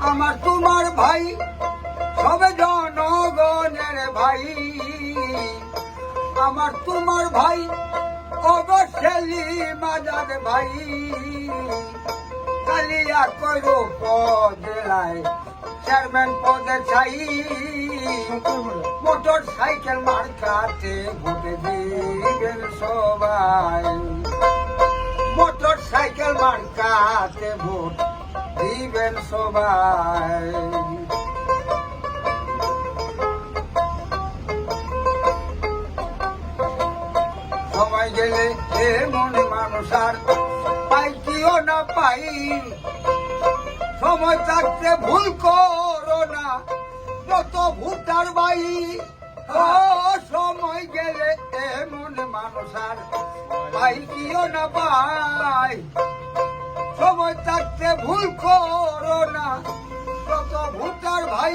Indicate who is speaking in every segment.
Speaker 1: আমার তোমার ভাই, সবে জনগণের ভাই। আমার তোমার ভাই অবশ্যই মাজার ভাই। কালিয়া করো জেলায় চেয়ারম্যান পদে চাই। মোটর সাইকেল মার্কাতে ভোটে দিবেন সবাই। মার্কাতে ভোট দিবেন সবাই। সময় গেলে এমন মানুষ আর পাই কিও না পাই। সময় থাকতে ভুল করো না, যত ভুটার বাই। ও, সময় গেলে এমন মানুষ আর পাই কিও না পাই। সময় থাকতে ভুল করো না। যত ভুটার ভাই,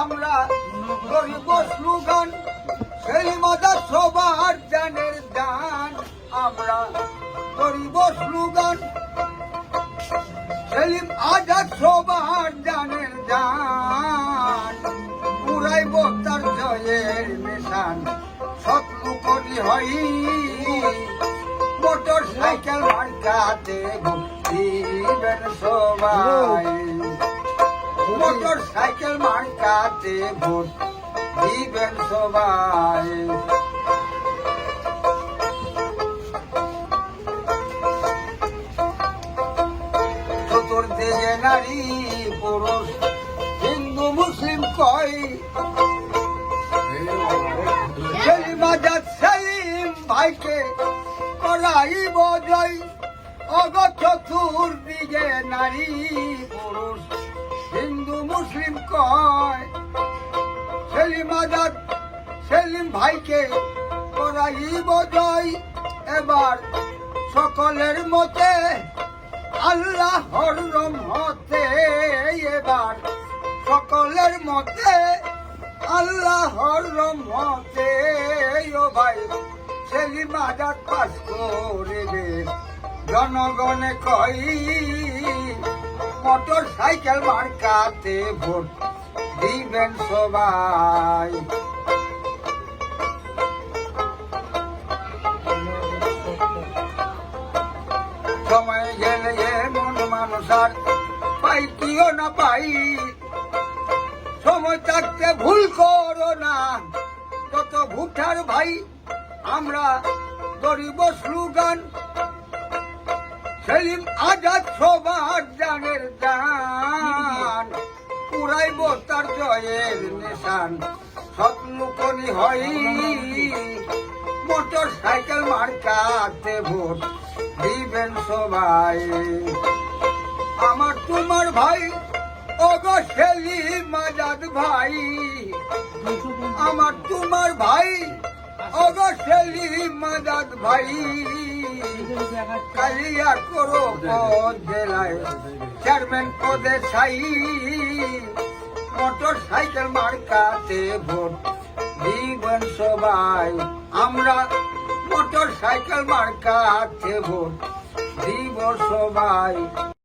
Speaker 1: আমরা গরিব স্লোগান, সেই মজা সবার জানের দান। আমরা গরিব স্লোগান সেলিম আজাদ সবার জানের জান পুরাইব তার জয়ের নিশান শত্রু করি হই। মোটর সাইকেল মার্কাতে দিবেন সবাই। মোটর সাইকেল মার্কাতে ভোট দিবেন সবাই। চতুর্দিকে নারী, পুরুষ, হিন্দু, মুসলিম কয় সেলিম আজাদ সেলিম ভাইকে করাইব জয়। অগ চতুর্দিকে নারী পুরুষ, হিন্দু মুসলিম কয়? সেলিম আজাদ, সেলিম ভাইকে করাইব জয়। এবার সকলের মতে আল্লাহর রহমতে, এবার সকলের মতে আল্লাহর রহমতে, ও ভাই। সেলিম আজাদ পাস করিবে। জনগণে কই, মোটর সাইকেল মার্কাতে ভোট দিবেন সবাই। সময় গেলে এমন মানুষ আর পাই কিও না পাই। সময় থাকতে ভুল করো না। কত ভুটার ভাই, আমরা গরিব স্লোগান সেলিম আজাদ সবার জানের দান। পুরাইব তার জয়ের নিশান। করি হয় মোটর সাইকেল মার্কাতে ভোট দিবেন সবাই। আমার তোমার ভাই, ওগো সেলিম আজাদ ভাই। আমার তোমার ভাই, ওগো সেলিম আজাদ ভাই। কালিয়া করো পদ জেলায়। চেয়ারম্যান পদে সাই মোটর সাইকেল মার্কাতে ভোট। দিবেন সবাই আমরা মোটর সাইকেল মার্কাতে ভোট। দিব সবাই